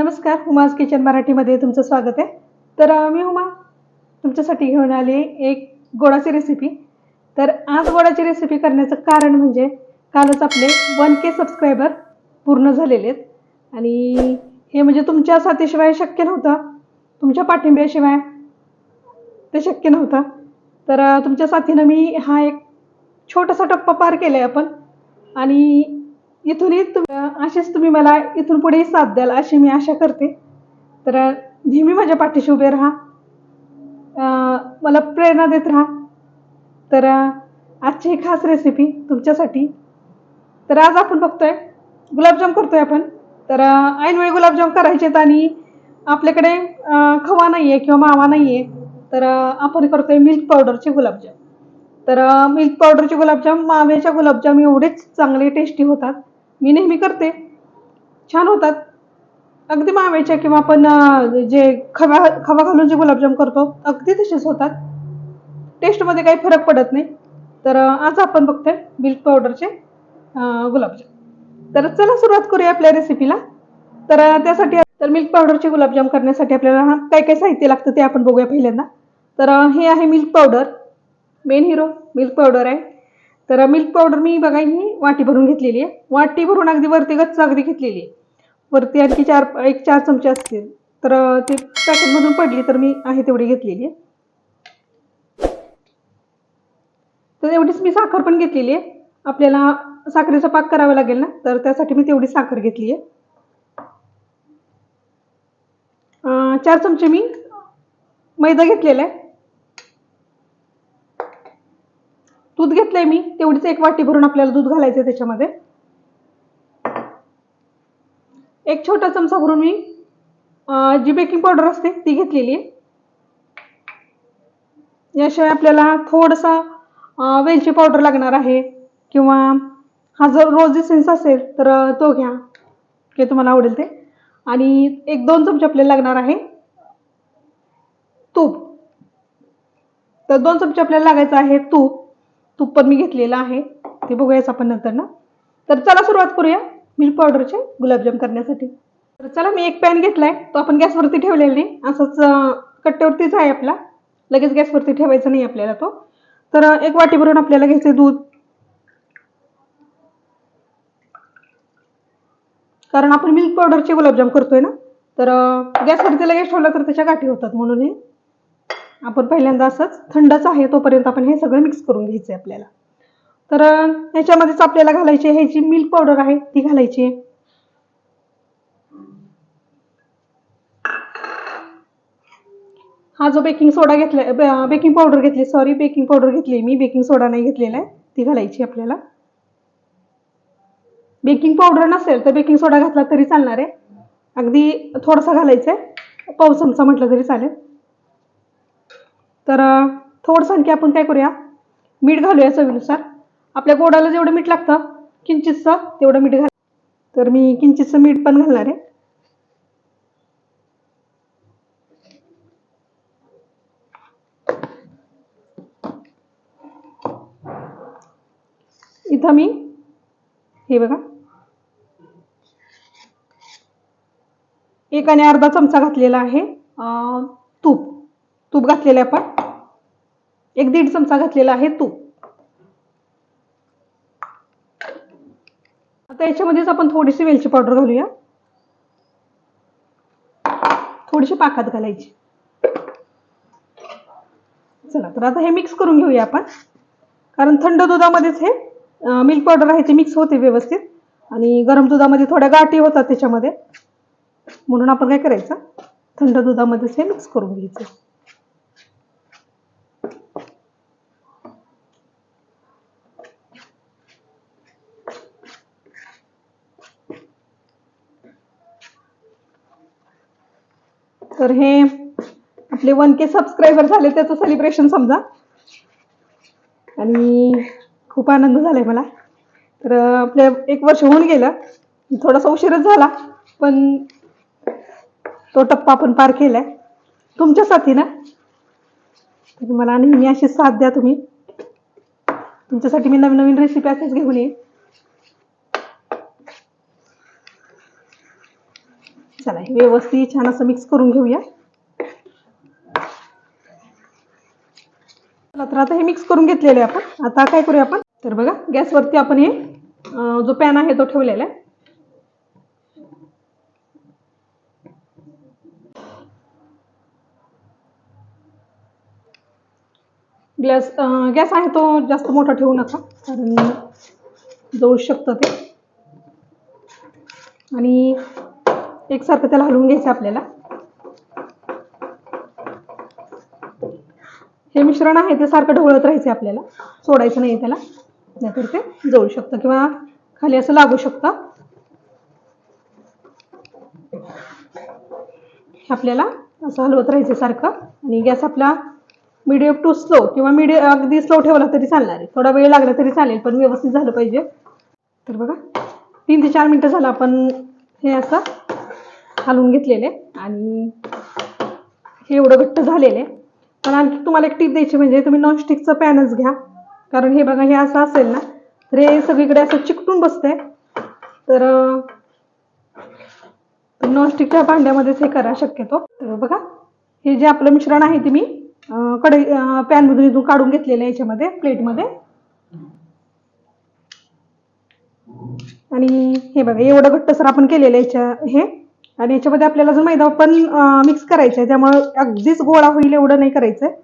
नमस्कार हुमाज किचन मराठीमध्ये तुमचं स्वागत आहे. तर मी हुमा तुमच्यासाठी घेऊन आली एक गोडाची रेसिपी तर आज गोडाची रेसिपी करण्याचं कारण म्हणजे कालच आपले वन के सबस्क्रायबर पूर्ण झालेले आहेत. आणि हे म्हणजे तुमच्या साथीशिवाय शक्य नव्हतं. तुमच्या पाठिंब्याशिवाय ते शक्य नव्हतं. तर तुमच्या साथीनं मी हा एक छोटासा टप्पा पार केला आहे आपण. आणि इथूनही तुम असेच तुम्ही मला इथून पुढेही साथ द्याल अशी मी आशा करते. तर नेहमी माझ्या पाठीशी उभे राहा. मला प्रेरणा देत राहा. तर आजची ही खास रेसिपी तुमच्यासाठी. तर आज आपण बघतोय गुलाबजाम करतोय आपण. तर ऐनवेळी गुलाबजाम करायचेत आणि आपल्याकडे खवा नाही आहे किंवा मावा नाही आहे तर आपण करतोय मिल्क पावडरचे गुलाबजाम. तर मिल्क पावडरचे गुलाबजाम माव्याच्या गुलाबजाम एवढेच चांगले टेस्टी होतात. मी नेहमी करते. छान होतात. अगदी माव्याच्या किंवा आपण जे खवा खवा घालून जे गुलाबजाम करतो अगदी तसेच होतात. टेस्टमध्ये काही फरक पडत नाही. तर आज आपण बघतोय मिल्क पावडरचे गुलाबजाम. तर चला सुरुवात करूया आपल्या रेसिपीला तर त्यासाठी तर मिल्क पावडरचे गुलाबजाम करण्यासाठी आपल्याला काय काय साहित्य लागतं ते आपण बघूया पहिल्यांदा. तर हे आहे milk powder main hero milk powder आहे. तर मिल्क पावडर मी बघा ही वाटी भरून घेतलेली आहे. वाटी भरून अगदी वरती गच्च अगदी घेतलेली आहे. वरती आणखी चार एक चार चमचे असतील. तर ते पॅकेटमधून पडली तर मी आहे तेवढी घेतलेली आहे. तर एवढीच मी साखर पण घेतलेली आहे. आपल्याला साखरेचा पाक करावा लागेल ना? तर त्यासाठी मी तेवढी साखर घेतली आहे. चार चमचे मी मैदा घेतलेला आहे. दूध घेतलंय मी. तेवढीच एक वाटी भरून आपल्याला दूध घालायचं त्याच्यामध्ये. एक छोटा चमचा भरून मी जी बेकिंग पावडर असते ती घेतलेली आहे. याशिवाय आपल्याला थोडासा वेलची पावडर लागणार आहे किंवा हा जर रोज सेन्स असेल तर तो घ्या. की तुम्हाला आवडेल ते. आणि एक दोन चमचे आपल्याला लागणार आहे तूप. तर दोन चमचे आपल्याला लागायचं आहे तूप. तूप पण मी घेतलेलं आहे. ते बघूयाच आपण नंतर ना. तर चला सुरुवात करूया मिल्क पावडरचे गुलाबजाम करण्यासाठी. तर चला मी एक पॅन घेतलाय. तो आपण गॅसवरती ठेवलेला नाही. असंच कट्ट्यावरतीच आहे आपला. लगेच गॅसवरती ठेवायचा नाही आपल्याला तो. तर एक वाटी भरून आपल्याला घ्यायचं दूध. कारण आपण मिल्क पावडरचे गुलाबजाम करतोय ना. तर गॅसवरती लगेच ठेवलं तर त्याच्या गाठी होतात म्हणून हे. आपण पहिल्यांदा असंच थंडच आहे तोपर्यंत आपण हे सगळं मिक्स करून घ्यायचं आहे आपल्याला. तर ह्याच्यामध्येच आपल्याला घालायची आहे जी मिल्क पावडर आहे ती घालायची आहे. हा जो बेकिंग सोडा घेतलाय बेकिंग पावडर घेतली सॉरी बेकिंग पावडर घेतली मी बेकिंग सोडा नाही घेतलेला आहे ती घालायची आपल्याला. बेकिंग पावडर नसेल तर बेकिंग सोडा घातला तरी चालणार आहे. अगदी थोडासा घालायचा आहे पाव चमचा म्हटलं तरी चालेल. तर थोडंसं आणखी आपण काय करूया? मीठ घालूया चवीनुसार. आपल्या गोडाला जेवढं मीठ लागतं किंचितचं तेवढं मीठ घाल. तर मी किंचितचं मीठ पण घालणार आहे. इथं मी हे बघा. एक आणि अर्धा चमचा घातलेला आहे तूप. तूप घातलेलं आहे आपण. एक दीड चमचा घातलेला आहे तूप. आता याच्यामध्येच आपण थोडीशी वेलची पावडर घालूया. थोडीशी पाकात घालायची. चला तर आता हे मिक्स करून घेऊया आपण. कारण थंड दुधामध्येच हे मिल्क पावडर आहे ते मिक्स होते व्यवस्थित. आणि गरम दुधामध्ये थोड्या गाठी होतात त्याच्यामध्ये. म्हणून आपण काय करायचं? थंड दुधामध्येच हे मिक्स करून घ्यायचं. तर हे आपले वन के सबस्क्रायबर झाले त्याचं सेलिब्रेशन समजा. आणि खूप आनंद झालाय मला. तर आपल्या एक वर्ष होऊन गेलं. थोडासा उशीरच झाला पण तो टप्पा आपण पार केलाय. तुमच्या साथी ना मला नेहमी अशी साथ द्या तुम्ही. तुमच्यासाठी मी नवीन नवीन रेसिपी असेच घेऊन येईन. चला हे व्यवस्थित छान असं मिक्स करून घेऊया. चला तर आता हे मिक्स करून घेतलेले आपण. आता काय करूया आपण? तर बघा गॅसवरती आपण हे जो पॅन आहे तो ठेवलेला आहे. गॅस गॅस आहे तो जास्त मोठा ठेवू नका कारण जळू शकतं ते. आणि एकसारखं त्याला हलवून घ्यायचं आपल्याला. हे मिश्रण आहे ते सारखं ढवळत राहायचं आपल्याला. सोडायचं नाही त्याला. नाहीतर ते जळू शकतं किंवा खाली असं लागू शकतं. आपल्याला असं हलवत राहायचं सारखं. आणि गॅस आपला मिडियम टू स्लो किंवा मिडियम अगदी स्लो ठेवला तरी चालणार आहे. थोडा वेळ लागला तरी चालेल पण व्यवस्थित झालं पाहिजे. तर बघा तीन ते चार मिनटं झालं आपण हे असं हलवून घेतलेले आणि हे एवढं घट्ट झालेले. पण आणखी तुम्हाला एक टीप द्यायची म्हणजे तुम्ही नॉनस्टिकचं पॅनच घ्या. कारण हे बघा हे असं असेल ना तर हे सगळीकडे असं चिकटून बसतंय. तर नॉनस्टिकच्या भांड्यामध्येच हे करा शक्यतो. तर बघा हे जे आपलं मिश्रण आहे ते मी कढई पॅनमधून इथून काढून घेतलेलं आहे याच्यामध्ये प्लेटमध्ये आणि हे बघा एवढं घट्टसर आपण केलेलं आहे याच्या हे. आणि याच्यामध्ये आपल्याला जर मैदा पण मिक्स करायचा आहे त्यामुळे अगदीच गोळा होईल एवढं नाही करायचं आहे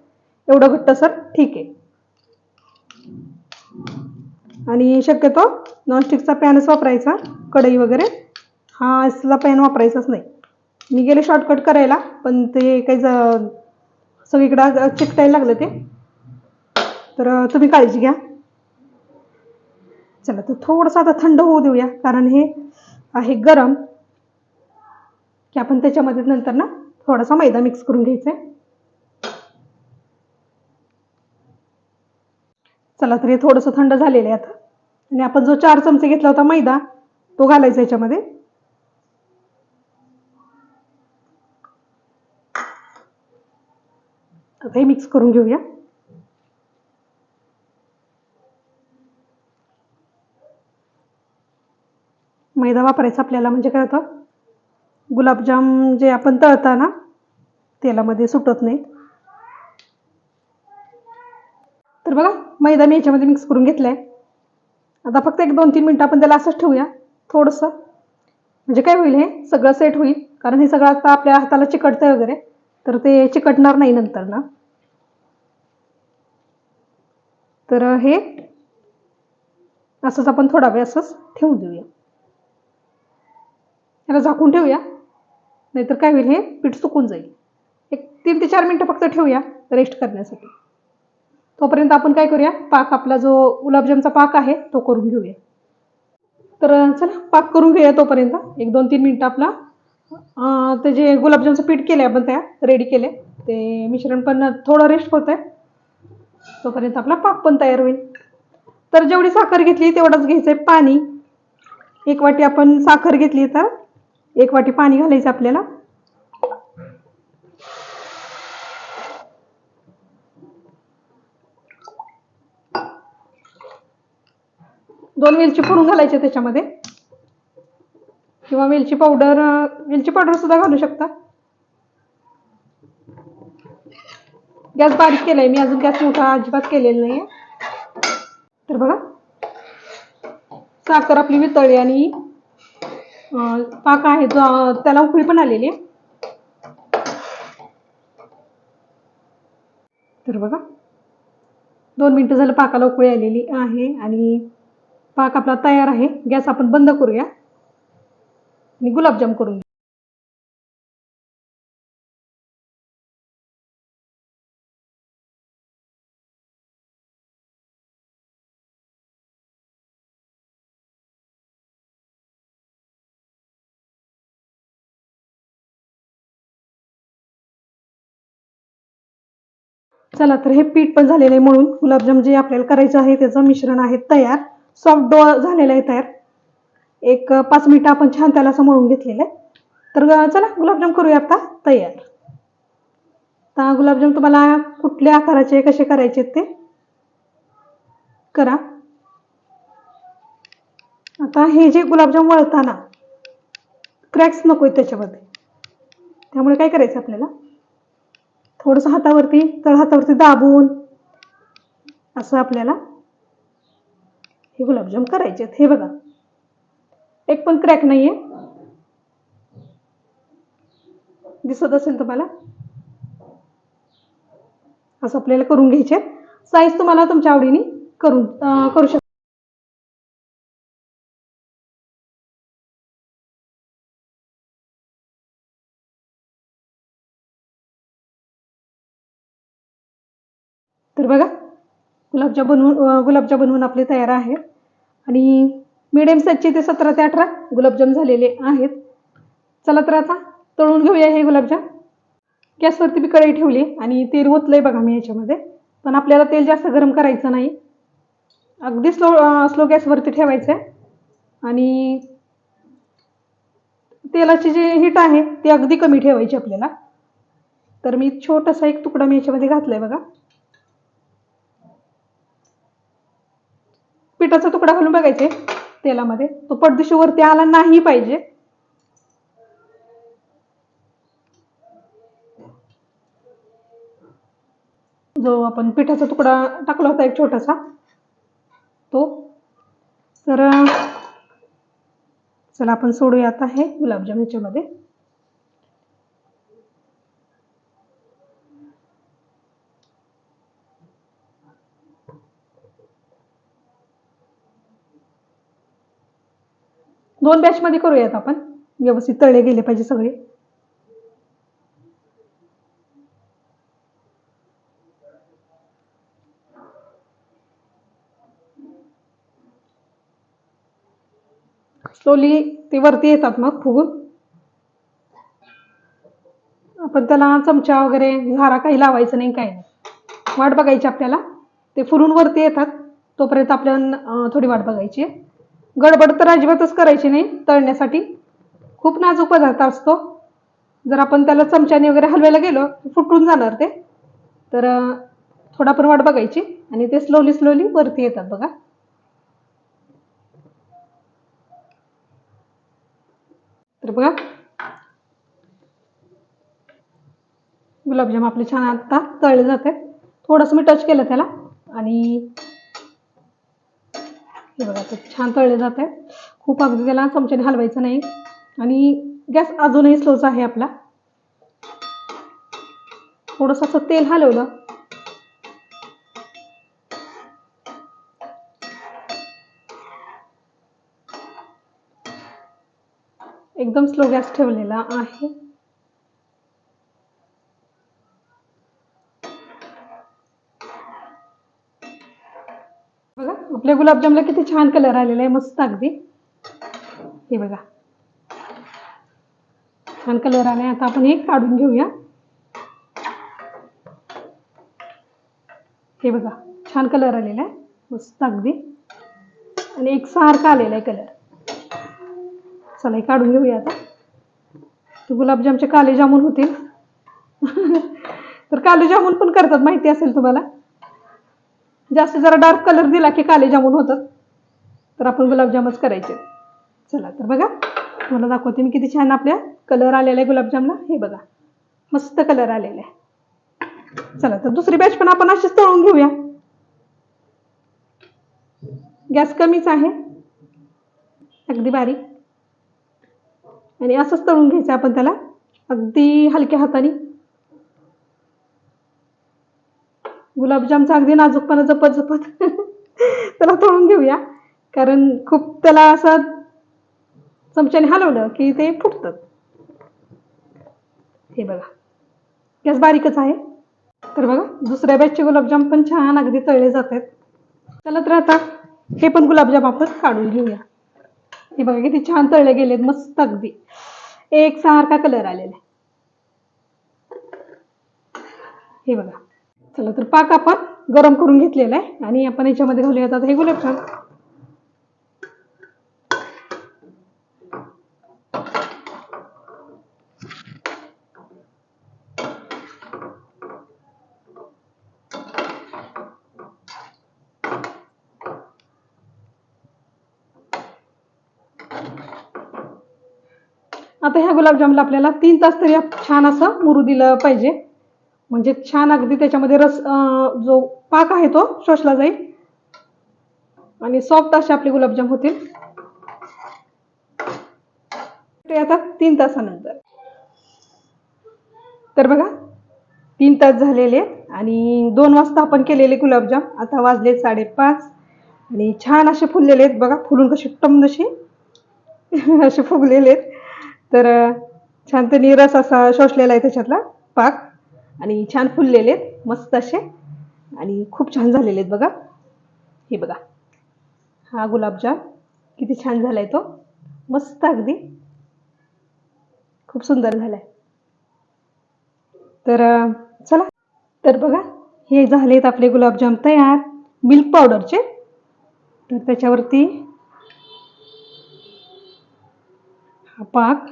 एवढं घट्टसर ठीक. आहे आणि शक्यतो नॉनस्टिकचा पॅनच वापरायचा कढई वगैरे. हा असला पॅन वापरायचाच नाही. मी गेले शॉर्टकट करायला पण ते काही ज- सगळीकडं चिकटायला लागलं ते. तर तुम्ही काळजी घ्या. चला तर थोडंसं आता थंड होऊ देऊया कारण हे आहे गरम. की आपण त्याच्यामध्ये नंतर ना थोडासा मैदा मिक्स करून घ्यायचा आहे. चला तर हे थोडंसं थंड झालेलं आहे आता. आणि आपण जो चार चमचे घेतला होता मैदा तो घालायचा याच्यामध्ये. आता हे मिक्स करून घेऊया. मैदा वापरायचा आपल्याला म्हणजे काय होतं? गुलाबजाम जे आपण तळताना तेलामध्ये सुटत नाही तर बघा मैदा मी याच्यामध्ये मिक्स करून घेतलाय. आता फक्त एक दोन तीन मिनटं आपण त्याला असंच ठेवूया थोडंसं. म्हणजे काय होईल हे? सगळं सेट होईल कारण हे सगळं आता आपल्या हाताला चिकटतंय वगैरे तर ते चिकटणार नाही नंतर ना. तर हे असंच आपण थोडा वेळ असंच ठेवून देऊया. याला झाकून ठेवूया. नाहीतर काय होईल हे पीठ सुकून जाईल. एक तीन ते चार मिनटं फक्त ठेवूया रेस्ट करण्यासाठी. तोपर्यंत आपण काय करूया पाक आपला जो गुलाबजामचा पाक आहे तो करून घेऊया. तर चला पाक करून घेऊया तोपर्यंत. एक दोन तीन मिनटं आपला ते जे गुलाबजामचं पीठ केलं आहे आपण त्या रेडी केले ते मिश्रण पण थोडं रेस्ट होत आहे तोपर्यंत आपला पाक पण तयार होईल. तर जेवढी साखर घेतली तेवढंच घ्यायचं आहे पाणी. एक वाटी आपण साखर घेतली तर एक वाटी पाणी घालायचं आपल्याला. दोन वेलची फोडून घालायचे त्याच्यामध्ये. किंवा वेलची पावडर वेलची पावडर सुद्धा घालू शकता. गॅस बारीक केलाय मी अजून गॅस मोठा अजिबात केलेला नाहीये. तर बघा साखर आपली वितळली आणि पाक आहे जो त्याला उकळी पण आलेली आहे. तर बघा दोन मिनटं झालं पाकाला उकळी आलेली आहे आणि पाक आपला तयार आहे. गॅस आपण बंद करूया आणि गुलाबजाम करून चला तर हे पीठ पण झालेलं आहे म्हणून गुलाबजाम जे आपल्याला करायचं आहे त्याचं मिश्रण आहे तयार. सॉफ्ट डो झालेला आहे तयार. एक पाच मिनिटं आपण छान त्याला असं मळून घेतलेलं आहे. तर चला गुलाबजाम करूया आता तयार. आता गुलाबजाम तुम्हाला कुठल्या आकाराचे कसे करायचे ते करा. आता हे जे गुलाबजाम वळताना क्रॅक्स नको आहेत त्याच्यामध्ये. त्यामुळे काय करायचं आपल्याला? थोडंसं हातावरती तळ हातावरती दाबून. असं आपल्याला हे गुलाबजाम करायचे आहेत. हे बघा. एक पण क्रॅक नाहीये. दिसत असेल तुम्हाला? असं आपल्याला करून घ्यायचे साईज तुम्हाला तुमच्या आवडीने करून करू शकता. तर बघा गुलाबजाम बनवून गुलाबजाम बनवून आपले तयार आहेत. आणि मिडियम साईजचे ते सतरा ते अठरा गुलाबजाम झालेले आहेत. चला तर आता तळून घेऊया हे गुलाबजाम. गॅसवरती मी कढई ठेवली आणि तेल ओतलंय बघा मी याच्यामध्ये. पण आपल्याला तेल जास्त गरम करायचं नाही. अगदी स्लो स्लो गॅसवरती ठेवायचं आहे. आणि तेलाची जी हीट आहे ती अगदी कमी ठेवायची आपल्याला. तर मी छोटासा एक तुकडा मी याच्यामध्ये घातलाय बघा. पिठाचा तुकडा घालून बघायचे तेलामध्ये. तो पडदिशी वरती आला नाही पाहिजे. जो आपण पिठाचा तुकडा टाकला होता एक छोटासा तो. तर चला आपण सोडूया आता हे गुलाबजाम ह्याच्यामध्ये दोन बॅच मध्ये करूयात आपण. व्यवस्थित तळले गेले पाहिजे सगळे. स्लोली ते वरती येतात मग फुगून. आपण त्याला चमचा वगैरे झारा काही लावायचं नाही काही नाही. वाट बघायची आपल्याला. ते फुलून वरती येतात. तोपर्यंत आपल्याला थोडी वाट बघायची आहे. गडबड तर अजिबातच करायची नाही तळण्यासाठी. खूप नाजूक पदार्थ असतो. जर आपण त्याला चमच्याने वगैरे हलवायला गेलो तर फुटून जाणार ते. तर थोडा पण वाट बघायची आणि ते स्लोली स्लोली वरती येतात बघा. तर बघा. गुलाबजाम आपले छान आता तळले जाते. थोडंसं मी टच केलं त्याला आणि हे बघा छान तळले जात आहेत. खूप अगदी त्याला चमच्याने हलवायचं नाही. आणि गॅस अजूनही स्लोच आहे आपला. थोडंसं असं तेल हलवलं. एकदम स्लो गॅस ठेवलेला आहे. आपल्या गुलाबजामला किती छान कलर आलेला आहे मस्त अगदी. हे बघा. छान कलर आलाय. आता आपण हे काढून घेऊया. हे बघा छान कलर आलेला आहे. मस्त अगदी. आणि एक सारखा आलेला आहे कलर चला हे काढून घेऊया आता. गुलाबजामचे काले जामून होतील. तर काले जामून पण करतात माहिती असेल तुम्हाला? जास्त जरा डार्क कलर दिला की काले जामून होतात. तर आपण गुलाबजामच करायचे. चला तर बघा तुम्हाला दाखवते मी किती छान आपल्या कलर आलेला आहे गुलाबजामला. हे बघा मस्त कलर आलेला आहे. चला तर दुसरी बॅच पण आपण अशीच तळून घेऊया. गॅस कमीच आहे. अगदी बारीक. आणि असंच तळून घ्यायचं आपण त्याला. अगदी हलक्या हाताने. गुलाबजामचा अगदी नाजूकपणा जपत जपत त्याला तळून घेऊया. कारण खूप त्याला असं चमच्याने हलवलं की ते फुटतात हे बघा. गॅस बारीकच आहे. तर बघा दुसऱ्या बॅचचे गुलाबजाम पण छान अगदी तळले जात आहेत चला तर आता हे पण गुलाबजाम आपण काढून घेऊया. हे बघा किती छान तळले गेलेत मस्त अगदी. एक सारखा कलर आलेला आहे. हे बघा. चला तर पाक आपण गरम करून घेतलेला आहे आणि आपण याच्यामध्ये घालूयात आता हे गुलाबजाम. आता ह्या गुलाबजामला आपल्याला तीन तास तरी छान असं मुरू दिलं पाहिजे. म्हणजे छान अगदी त्याच्यामध्ये रस जो पाक आहे तो शोषला जाईल. आणि सॉफ्ट असे आपले गुलाबजाम होतील. ते आता तीन तासानंतर. तर बघा तीन तास झालेले आहेत आणि दोन वाजता आपण केलेले गुलाबजाम. आता वाजले साडेपाच आणि छान असे फुललेले आहेत. बघा फुलून कसे टम असे असे फुगलेले आहेत. तर छान त्यांनी रस असा शोषलेला आहे त्याच्यातला पाक. आणि छान फुललेले आहेत मस्त असे. आणि खूप छान झालेले आहेत बघा. हे बघा. हा गुलाबजाम किती छान झालाय तो. मस्त अगदी. खूप सुंदर झालाय. तर चला. तर बघा हे झालेत आपले गुलाबजाम तयार. मिल्क पावडरचे. तर त्याच्यावरती हा पाक.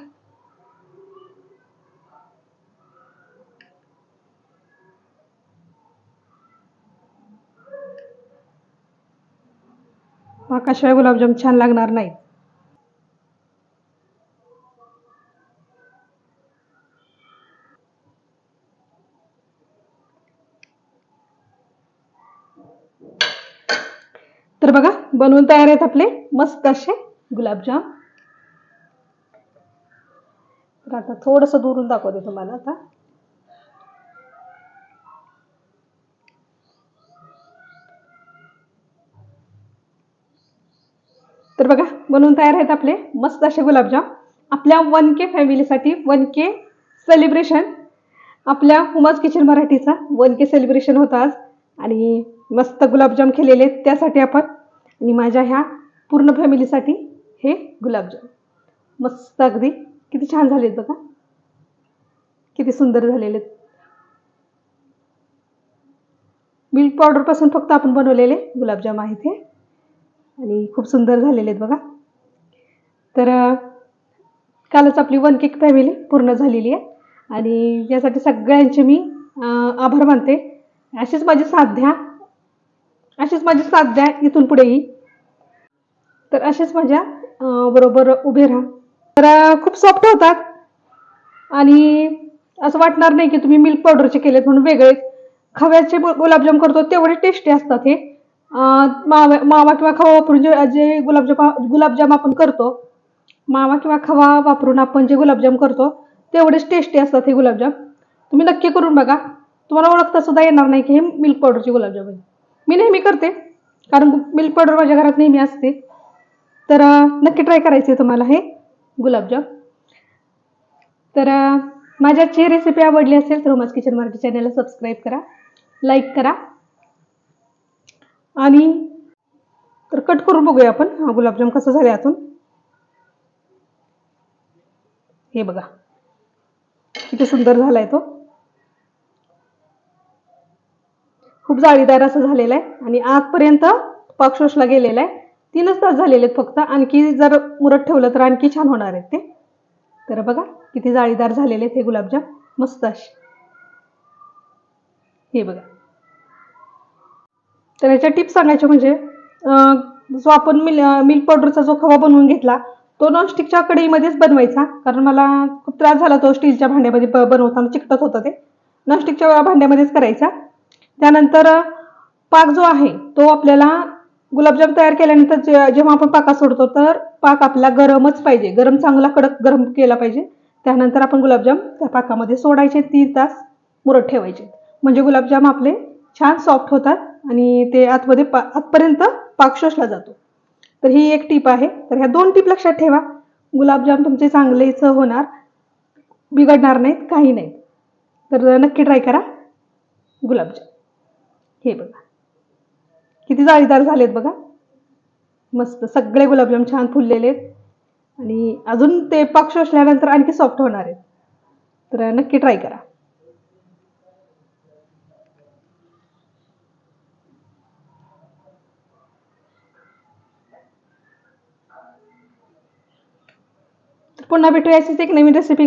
पाकाशिवाय गुलाबजाम छान लागणार नाही. तर बघा बनवून तयार आहेत आपले मस्त असे गुलाबजाम. तर आता थोडंसं दुरून दाखवते तुम्हाला आता. तर बघा बनवून तयार आहेत आपले मस्त असे गुलाबजाम. आपल्या वन के फॅमिलीसाठी वन के सेलिब्रेशन आपल्या हुमाज किचन मराठीचा वन के सेलिब्रेशन होतं आज. आणि मस्त गुलाबजाम केलेले आहेत त्यासाठी आपण. आणि माझ्या ह्या पूर्ण फॅमिलीसाठी हे गुलाबजाम. मस्त अगदी. किती छान झालेत बघा. किती सुंदर झालेले आहेत. मिल्क पावडरपासून फक्त आपण बनवलेले गुलाबजाम आहेत हे. आणि खूप सुंदर झालेले आहेत बघा. तर कालच आपली वन केक फॅमिली पूर्ण झालेली आहे. आणि यासाठी सगळ्यांचे मी आभार मानते. अशीच माझी साथ द्या. अशीच माझी साथ द्या इथून पुढेही तर असेच माझ्या बरोबर उभे राहा. तर खूप सॉफ्ट होतात. आणि असं वाटणार नाही की तुम्ही मिल्क पावडरचे केलेत म्हणून वेगळे. खव्याचे गुलाबजाम करतो तेवढे टेस्टी असतात हे. मावा मावा किंवा खवा वापरून जे जे गुलाबजाम गुलाबजाम आपण करतो मावा किंवा खवा वापरून आपण जे गुलाबजाम करतो तेवढेच टेस्टी असतात हे गुलाबजाम. तुम्ही नक्की करून बघा. तुम्हाला ओळखता सुद्धा येणार नाही की हे मिल्क पावडरचे गुलाबजाम आहे. मी नेहमी करते कारण मिल्क पावडर माझ्या घरात नेहमी असते. तर नक्की ट्राय करायचे आहे तुम्हाला हे गुलाबजाम. तर माझ्याची रेसिपी आवडली असेल तर उमाज किचन मराठी चॅनलला सबस्क्राईब करा लाईक करा आणि तर कट करून बघूया आपण. हा गुलाबजाम कसं झाले आतून? हे बघा. किती सुंदर झालाय तो. खूप जाळीदार असं झालेलं आहे आणि आजपर्यंत पाक शोषला गेलेला आहे. तीनच तास झालेले आहेत फक्त. आणखी जर मुरत ठेवलं तर आणखी छान होणार आहेत ते. तर बघा किती जाळीदार झालेले आहेत हे गुलाबजाम. मस्त असे. हे बघा. तर याच्या टिप्स सांगायच्या म्हणजे जो आपण मिल मिल्क पावडरचा जो खवा बनवून घेतला तो नॉनस्टिकच्या कढईमध्येच बनवायचा. कारण मला खूप त्रास झाला तो स्टीलच्या भांड्यामध्ये ब- बनवताना चिकटत होतं ते. नॉनस्टिकच्या भांड्यामध्येच करायचा. त्यानंतर पाक जो आहे तो आपल्याला गुलाबजाम तयार केल्यानंतर जे- जेव्हा आपण पाकात सोडतो तर पाक आपला गरमच पाहिजे. गरम चांगला कडक गरम केला पाहिजे. त्यानंतर आपण गुलाबजाम त्या पाकामध्ये सोडायचे तीन तास मुरत ठेवायचे. म्हणजे गुलाबजाम आपले छान सॉफ्ट होतात. आणि ते आतमध्ये पा आतपर्यंत पाक शोषला जातो. तर ही एक टीप आहे. तर ह्या दोन टीप लक्षात ठेवा. गुलाबजाम तुमचे चांगलेचं होणार बिघडणार नाहीत काही नाही तर नक्की ट्राय करा. गुलाबजाम. हे बघा. किती जाळीदार झालेत बघा. मस्त सगळे गुलाबजाम छान फुललेले आहेत. आणि अजून ते पाक शोषल्यानंतर आणखी सॉफ्ट होणार आहेत. तर नक्की ट्राय करा. पुन्हा भेटूया अशीच एक नवीन रेसिपी